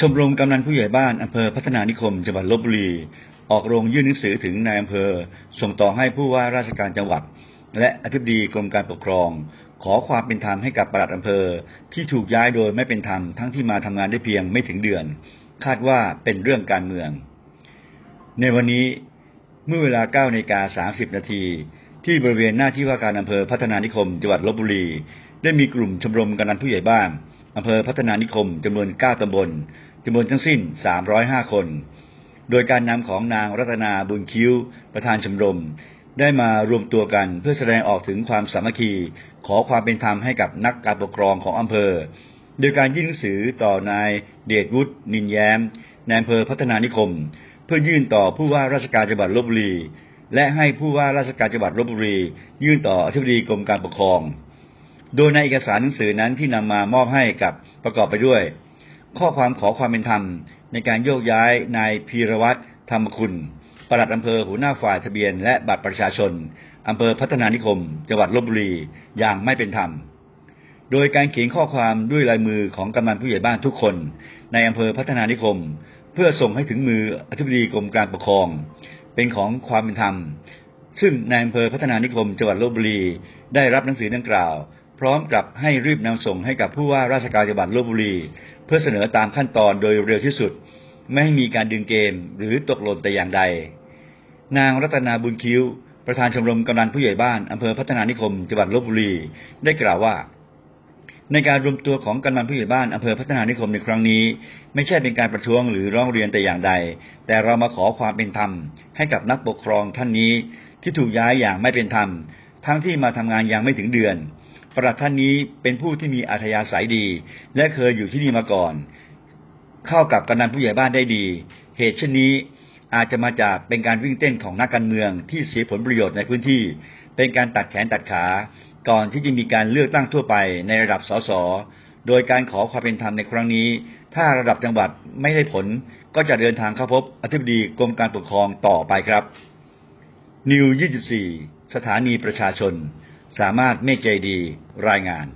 ชมรมกำนันผู้ใหญ่บ้านอำเภอพัฒนานิคมจังหวัดลบบุรี ออกโรงยื่นหนังสือถึงนายอำเภอ ส่งต่อให้ผู้ว่าราชการจังหวัด และอธิบดีกรมการปกครอง ขอความเป็นธรรมให้กับปลัดอำเภอ ที่ถูกย้ายโดยไม่เป็นธรรมทั้งที่มาทำงานได้เพียงไม่ถึงเดือน คาดว่าเป็นเรื่องการเมือง ในวันนี้เมื่อเวลา9นาฬิกา30 นาทีที่บริเวณหน้าที่ว่าการอำเภอพัฒนานิคมจังหวัดลบบุรี ได้มีกลุ่มชมรมกำนันผู้ใหญ่บ้าน อำเภอพัฒนานิคมจำนวน 9ตำบลจำนวนทั้งสิ้น 305 คน โดยการนำของนางรัตนาบุญคิ้ว ประธานชมรม ได้มารวมตัวกันเพื่อแสดงออกถึงความสามัคคี ขอความเป็นธรรมให้กับนักการปกครองของอำเภอ โดยการยื่นหนังสือต่อนายเดชวุฒินินแย้มในอำเภอพัฒนานิคม เพื่อยื่นต่อผู้ว่าราชการจังหวัดลบบุรี และให้ผู้ว่าราชการจังหวัดลบบุรี ยื่นต่ออธิบดีกรมการปกครอง โดยในเอกสารหนังสือนั้นที่นำมามอบให้กับประกอบไปด้วย ข้อความขอความเป็นธรรม ในการโยกย้ายนายพีรวัตรธรรมคุณปลัดอำเภอหัวหน้าฝ่ายทะเบียนและบัตรประชาชนอำเภอพัฒนานิคม จังหวัดลบบุรีอย่างไม่เป็นธรรม โดยการเขียนข้อความด้วยลายมือของกำนันผู้ใหญ่บ้านทุกคน ในอำเภอพัฒนานิคม เพื่อส่งให้ถึงมืออธิบดีกรมการปกครอง เป็นของความเป็นธรรม ซึ่งในอำเภอพัฒนานิคมจังหวัดลบบุรีได้รับหนังสือดังกล่าว พร้อมกับให้รีบนำส่งให้กับผู้ว่าราชการจังหวัดลบบุรี เพื่อเสนอตามขั้นตอนโดยเร็วที่สุด ไม่ให้มีการดึงเกมหรือตกหล่นแต่อย่างใด นางรัตนาบุญคิ้ว ประธานชมรมกำนันผู้ใหญ่บ้านอำเภอพัฒนานิคมจังหวัดลบบุรี ได้กล่าวว่า ในการรวมตัวของกำนันผู้ใหญ่บ้านอำเภอพัฒนานิคมในครั้งนี้ ไม่ใช่เป็นการประท้วงหรือร้องเรียนแต่อย่างใด แต่เรามาขอความเป็นธรรม ให้กับนักปกครองท่านนี้ที่ถูกย้ายอย่างไม่เป็นธรรม ทั้งที่มาทำงานยังไม่ถึงเดือน ประหลัดท่านนี้เป็นผู้ที่มีอัธยาศัยดี และเคยอยู่ที่นี่มาก่อน เข้ากับกำนันผู้ใหญ่บ้านได้ดี เหตุเช่นนี้อาจจะมาจากเป็นการวิ่งเต้นของนักการเมืองที่เสียผลประโยชน์ในพื้นที่ เป็นการตัดแขนตัดขา ก่อนที่จะมีการเลือกตั้งทั่วไปในระดับสส โดยการขอความเป็นธรรมในครั้งนี้ ถ้าระดับจังหวัดไม่ได้ผลก็จะเดินทางเข้าพบอธิบดีกรมการปกครองต่อไปครับนิว 24 สถานีประชาชน สามารถเมฆใจดีรายงาน